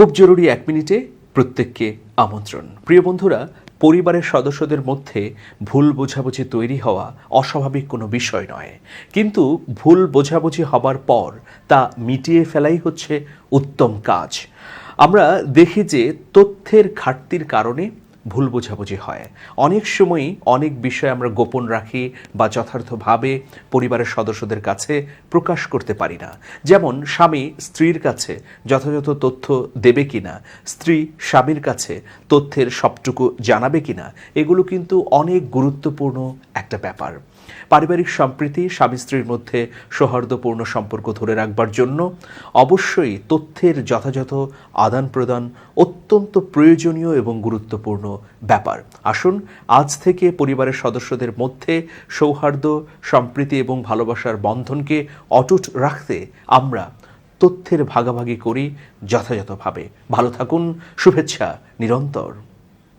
খুব জরুরি এক মিনিটে প্রত্যেককে আমন্ত্রণ। প্রিয় বন্ধুরা, পরিবারের সদস্যদের মধ্যে ভুল বোঝাবুঝি তৈরি হওয়া অস্বাভাবিক কোনো বিষয় নয়। কিন্তু ভুল বোঝাবুঝি হবার পর তা মিটিয়ে ফেলাই হচ্ছে উত্তম কাজ। আমরা দেখি যে তথ্যের ঘাটতির কারণে ভুল বোঝাবুঝি হয়। অনেক সময়ই অনেক বিষয় আমরা গোপন রাখি বা যথার্থভাবে পরিবারের সদস্যদের কাছে প্রকাশ করতে পারি না। যেমন, স্বামী স্ত্রীর কাছে যথাযথ তথ্য দেবে কিনা, স্ত্রী স্বামীর কাছে তথ্যের সবটুকু জানাবে কিনা, এগুলো কিন্তু অনেক গুরুত্বপূর্ণ একটা ব্যাপার। পারিবারিক সম্প্রীতি স্বামী স্ত্রীর মধ্যে সৌহার্দ্যপূর্ণ সম্পর্ক ধরে রাখবার জন্য অবশ্যই তথ্যের যথাযথ আদান প্রদান অত্যন্ত প্রয়োজনীয় এবং গুরুত্বপূর্ণ ব্যাপার। আসুন, আজ থেকে পরিবারের সদস্যদের মধ্যে সৌহার্দ্য, সম্প্রীতি এবং ভালোবাসার বন্ধনকে অটুট রাখতে আমরা তথ্যের ভাগাভাগি করি যথাযথভাবে। ভালো থাকুন, শুভেচ্ছা নিরন্তর।